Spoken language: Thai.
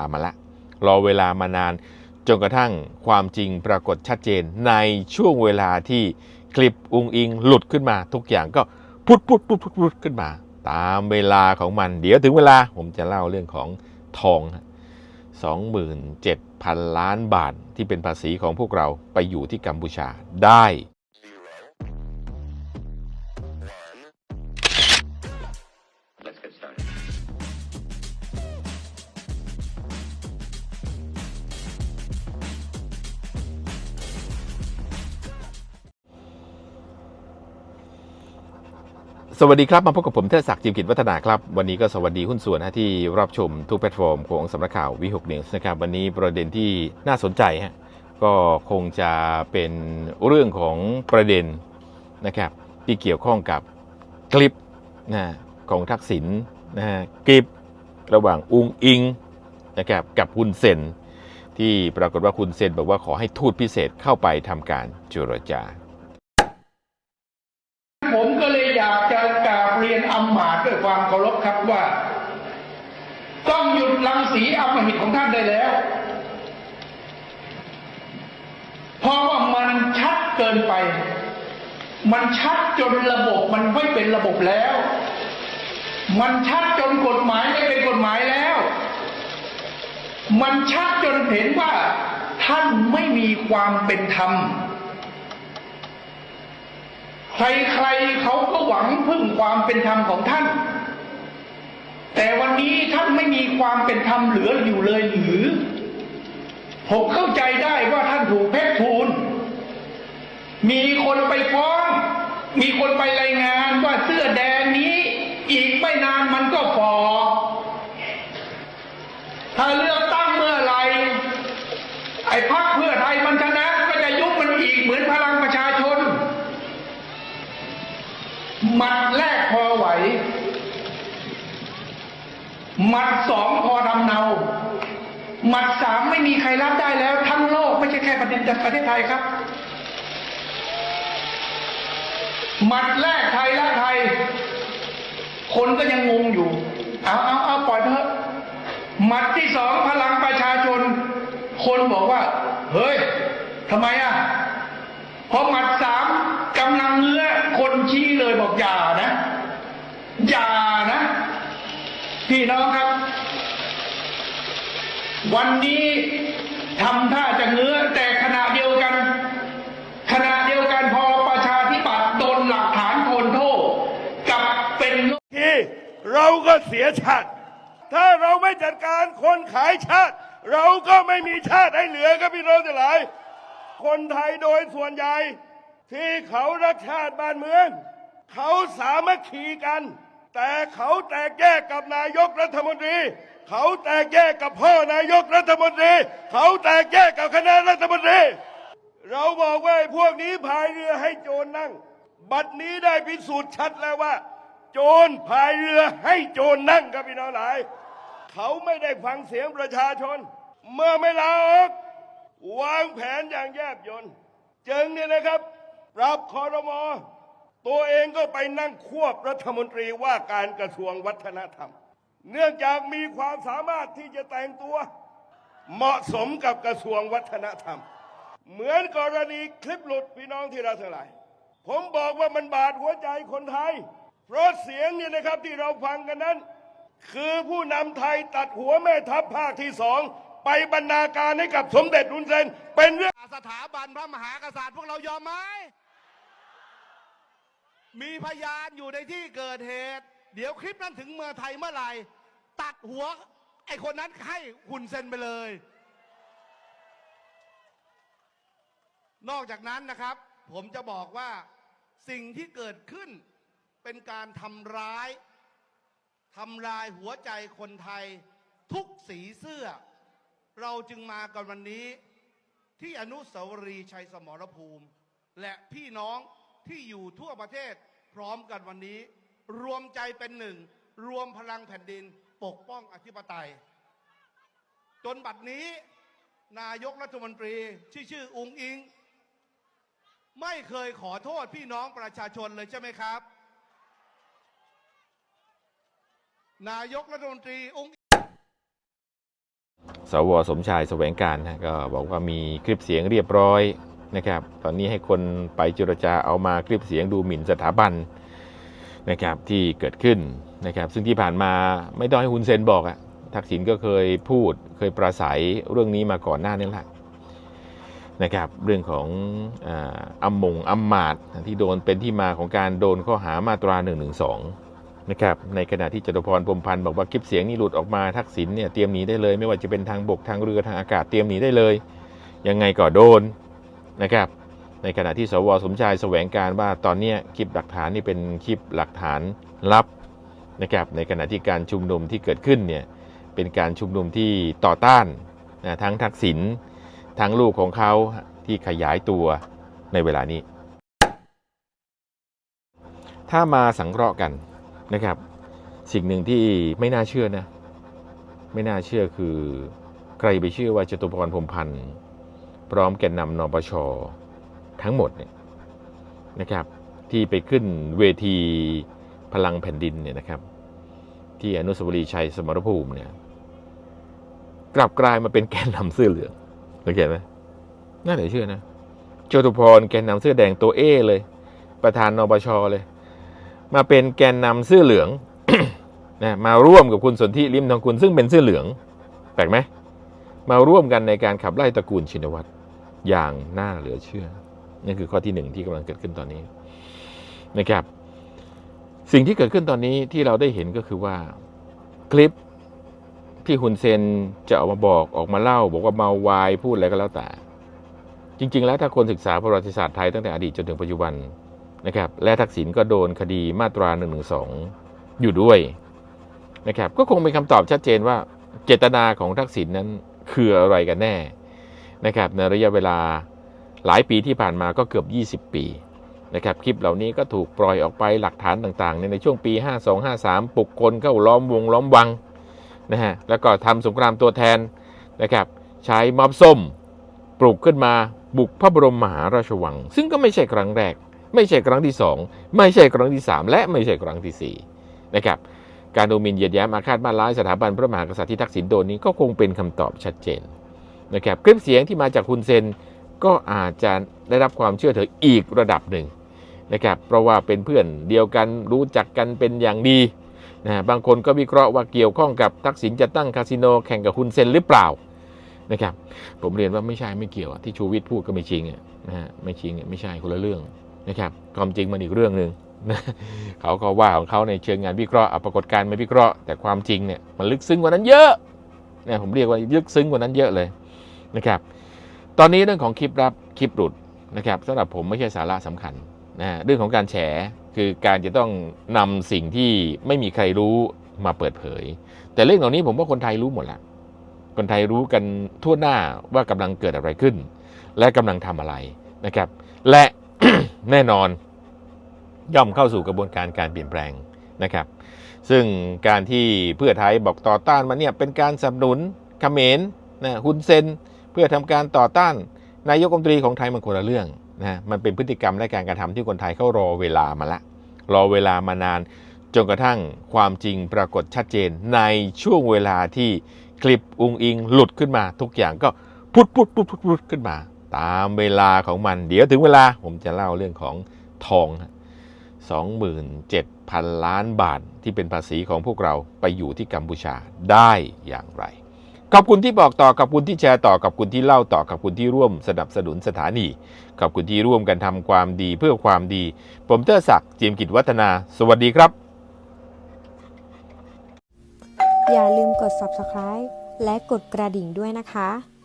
ามาละ รอเวลามานานจนกระทั่งความจริงปรากฏชัดเจนในช่วงเวลาที่คลิปอุงอิงหลุดขึ้นมา ทุกอย่างก็พุดพุดพุดพุดพุดขึ้นมา ตามเวลาของมัน เดี๋ยวถึงเวลาผมจะเล่าเรื่องของทอง 27,000 ล้านบาทที่เป็นภาษีของพวกเราไปอยู่ที่กัมพูชาได้ สวัสดีครับ มาพบกับผมเทศศักดิ์จิมกิจวัฒนาครับ วันนี้ก็สวัสดีหุ้นส่วนนะที่รับชมทุกแพลตฟอร์มของสำนักข่าววิหกเนิวส์นะครับ วันนี้ประเด็นที่น่าสนใจฮะก็คงจะเป็นเรื่องของประเด็นนะครับที่เกี่ยวข้องกับคลิปนะของทักษิณนะฮะคลิประหว่างอุงอิงนะครับกับคุณเซนที่ปรากฏว่าคุณเซนบอกว่าขอให้ทูตพิเศษเข้าไปทำการเจรจา ผมก็เลยอยากจะกราบเรียนอำมาตย์ ด้วยความเคารพครับว่า ต้องหยุดรังสีอำมหิตของท่านได้แล้ว เพราะว่ามันชัดเกินไป มันชัดจนระบบมันไม่เป็นระบบแล้ว มันชัดจนกฎหมายไม่เป็นกฎหมายแล้ว มันชัดจนเห็นว่าท่านไม่มีความเป็นธรรม ใครๆเขาก็หวังพึ่งความเป็นธรรมของท่าน แต่วันนี้ท่านไม่มีความเป็นธรรมเหลืออยู่เลยหรือ ผมเข้าใจได้ว่าท่านถูกเพชรทูล มีคนไปฟ้อง มีคนไปรายงานว่าเสื้อแดงนี้ อีกไม่นานมันก็ฟอถ้าเลือกตั้งเมื่อไหรไอ้พรรคเพื่อไทยมันชนะก็จะยุบมันอีกเหมือนพลังประชาชน หมัดแรกพอไหว หมัดสองพอทำเนาหมัดสามไม่มีใครรับได้แล้ว ทั้งโลกไม่ใช่แค่ประเทศประเทศไทยครับหมัดแรกไทยละไทย คนก็ยังงงอยู่ เอาเอาเอาปล่อยเถอะหมัดที่สองพลังประชาชน คนบอกว่า เฮ้ยทำไมอะพอหมัดสามกำลังเงื้อคนชี้เลยบอกอย่านะ อย่า พี่น้องครับ วันนี้ทำท่าจะเงื้อแต่ขณะเดียวกัน ขณะเดียวกันพอประชาธิปัตย์โดนหลักฐานโทนโทษกับเป็นที่เราก็เสียชาติ ถ้าเราไม่จัดการคนขายชาติ เราก็ไม่มีชาติให้เหลือครับพี่น้องทั้งหลาย คนไทยโดยส่วนใหญ่ ที่เขารักชาติบ้านเมือง เขาสามัคคีกัน แต่เขาแตกแยกกับนายกรัฐมนตรี เขาแตกแยกกับพ่อนายกรัฐมนตรี เขาแตกแยกกับคณะรัฐมนตรี เราบอกว่าไอ้พวกนี้พายเรือให้โจรนั่ง บัดนี้ได้พิสูจน์ชัดแล้วว่า โจรพายเรือให้โจรนั่งครับพี่น้องหลาย เขาไม่ได้ฟังเสียงประชาชน เมื่อไม่ลาออกวางแผนอย่างแยบยลจึงเนี่ยนะครับ ปรับคอรมอ ตัวเองก็ไปนั่งควบรัฐมนตรีว่าการกระทรวงวัฒนธรรม เนื่องจากมีความสามารถที่จะแต่งตัว เหมาะสมกับกระทรวงวัฒนธรรม เหมือนกรณีคลิปหลุดพี่น้องที่เราทั้งหลาย ผมบอกว่ามันบาดหัวใจคนไทย เพราะเสียงเนี่ยนะครับที่เราฟังกันนั้น คือผู้นำไทยตัดหัวแม่ทัพภาคที่สองไปบรรณาการให้กับสมเด็จรุนเซนเป็นเรื่องสถาบันพระมหากษัตริย์พวกเรายอมไหม มีพยานอยู่ในที่เกิดเหตุ เดี๋ยวคลิปนั้นถึงเมืองไทยเมื่อไหร่ตัดหัว ไอ้คนนั้นให้หุ่นเซนไปเลย นอกจากนั้นนะครับ ผมจะบอกว่าสิ่งที่เกิดขึ้นเป็นการทำร้ายทำลายหัวใจคนไทยทุกสีเสื้อ เราจึงมากันวันนี้ที่อนุสาวรีย์ชัยสมรภูมิ และพี่น้องที่อยู่ทั่วประเทศ พร้อมกันวันนี้ รวมใจเป็นหนึ่ง รวมพลังแผ่นดินปกป้องอธิปไตย จนบัดนี้ นายกรัฐมนตรีที่ชื่ออุงอิง ไม่เคยขอโทษพี่น้องประชาชนเลยใช่ไหมครับ นายกรัฐมนตรีอุงสวสมชายแสวงการนะก็บอกว่ามีคลิปเสียงเรียบร้อย นะครับ ตอนนี้ให้คนไปเจรจาเอามาคลิปเสียงดูหมิ่นสถาบันนะครับที่เกิดขึ้นนะครับซึ่งที่ผ่านมาไม่ต้องให้ฮุนเซนบอกอะทักษิณก็เคยพูดเคยปราศัยเรื่องนี้มาก่อนหน้านี้แหละนะครับเรื่องของอาอัมมงอัมมาดที่โดนเป็นที่มาของการโดนข้อหามาตรา1นึนะครับในขณะที่จตุพรพรมพันธ์บอกว่าคลิปเสียงนี่หลุดออกมาทักษิณเนี่ยเตรียมหนีได้เลย ไม่ว่าจะเป็นทางบกทางเรือทางอากาศเตรียมหนีได้เลย ยังไงก็โดน นะครับในขณะที่สวสมชายแสวงการว่าตอนนี้คลิปหลักฐานนี่เป็นคลิปหลักฐานลับนะครับในขณะที่การชุมนุมที่เกิดขึ้นเนี่ยเป็นการชุมนุมที่ต่อต้านนะทั้งทักษิณทั้งลูกของเขาที่ขยายตัวในเวลานี้ ถ้ามาสังเคราะห์กันนะครับ สิ่งหนึ่งที่ไม่น่าเชื่อนะ ไม่น่าเชื่อคือใครไปเชื่อว่าจตุพรพรมพันธ์ พร้อมแกนนำนปชทั้งหมดเนี่ยนะครับที่ไปขึ้นเวทีพลังแผ่นดินเนี่ยนะครับ ที่อนุสาวรีย์ชัยสมรภูมิเนี่ยกลับกลายมาเป็นแกนนำเสื้อเหลืองสังเกตไหมน่าเหลือเชื่อนะจตุพรแกนนำเสื้อแดงตัวเอเลย ประธานนปชเลย มาเป็นแกนนำเสื้อเหลืองนะมาร่วมกับคุณสนธิริมทองคุณซึ่งเป็นเสื้อเหลือง แปลกไหมมาร่วมกันในการขับไล่ตระกูลชินวัตร อย่างน่าเหลือเชื่อนั่นคือข้อที่หนึ่งที่กำลังเกิดขึ้นตอนนี้นะครับ สิ่งที่เกิดขึ้นตอนนี้ที่เราได้เห็นก็คือว่าคลิปที่ฮุนเซนจะออกมาบอกออกมาเล่า บอกว่าเมาวายพูดอะไรก็แล้วแต่ จริง ๆ แล้วถ้าคนศึกษาประวัติศาสตร์ไทยตั้งแต่อดีตจนถึงปัจจุบันนะครับ และทักษิณก็โดนคดีมาตรา1นึอยู่ด้วยนะครับ ก็คงเป็นคำตอบชัดเจนว่า เจตนาของทักษิณนั้นคืออะไรกันแน่ นะครับในระยะเวลาหลายปีที่ผ่านมาก็เกือบ 20 ปีนะครับคลิปเหล่านี้ก็ถูกปล่อยออกไปหลักฐานต่างๆ ในช่วงปี 52-53 ปลุกคนเข้าล้อมวงล้อมวังนะฮะแล้วก็ทำสงครามตัวแทนนะครับใช้ม็อบส้มปลุกขึ้นมาบุกพระบรมมหาราชวัง ซึ่งก็ไม่ใช่ครั้งแรก ไม่ใช่ครั้งที่ 2 ไม่ใช่ครั้งที่ 3 และไม่ใช่ครั้งที่4นะครับการดูมินเหยียดแย้มอาฆาตมาร้ายสถาบันพระมหากษัตริย์ที่ทักษิณโดนนี้ก็คงเป็นคำตอบชัดเจน นะครับคลิปเสียงที่มาจากคุณเซนก็อาจจะได้รับความเชื่อถืออีกระดับหนึ่งนะครับเพราะว่าเป็นเพื่อนเดียวกันรู้จักกันเป็นอย่างดีนะบางคนก็วิเคราะห์ว่าเกี่ยวข้องกับทักษิณจะตั้งคาสิโนแข่งกับคุณเซนหรือเปล่านะครับผมเรียนว่าไม่ใช่ไม่เกี่ยวที่ชูวิทย์พูดก็ไม่จริงนะฮะไม่จริงไม่ใช่คนละเรื่องนะครับความจริงมันอีกเรื่องหนึ่งนะเขาก็ว่าของเขาในเชิงงานวิเคราะห์อาปรากฏการณ์มาวิเคราะห์แต่ความจริงเนี่ยมันลึกซึ้งกว่านั้นเยอะนะผมเรียกว่าลึกซึ้งกว่านั้นเยอะเลย นะครับ ตอนนี้เรื่องของคลิปรับคลิปหลุดนะครับสำหรับผมไม่ใช่สาระสำคัญนะเรื่องของการแฉคือการจะต้องนำสิ่งที่ไม่มีใครรู้มาเปิดเผย แต่เรื่องเหล่านี้ผมว่าคนไทยรู้หมดละคนไทยรู้กันทั่วหน้าว่ากำลังเกิดอะไรขึ้น และกำลังทำอะไรนะครับ และแน่นอนย่อมเข้าสู่กระบวนการการเปลี่ยนแปลงนะครับ ซึ่งการที่เพื่อไทยบอกต่อต้านมันเนี่ยเป็นการสนับสนุนเขมรนะฮุนเซน พื่อทำการต่อต้านนายกรัฐมนตรีของไทยมันคนละเรื่องนะมันเป็นพฤติกรรมและการกระทำที่คนไทยเขารอเวลามาละ รอเวลามานาน จนกระทั่งความจริงปรากฏชัดเจนในช่วงเวลาที่คลิปอุงอิงหลุดขึ้นมา ทุกอย่างก็พุดพุดพุดพุดพุดขึ้นมา ตามเวลาของมัน เดี๋ยวถึงเวลาผมจะเล่าเรื่องของทอง 27,000 ล้านบาทที่เป็นภาษีของพวกเราไปอยู่ที่กัมพูชาได้อย่างไร ขอบคุณที่บอกต่อขอบคุณที่แชร์ต่อขอบคุณที่เล่าต่อขอบคุณที่ร่วมสนับสนุนสถานีขอบคุณที่ร่วมกันทำความดีเพื่อความดี ผมเตอร์ศักดิ์จีมกิจวัฒนา สวัสดีครับ อย่าลืมกด subscribe และกดกระดิ่งด้วยนะคะ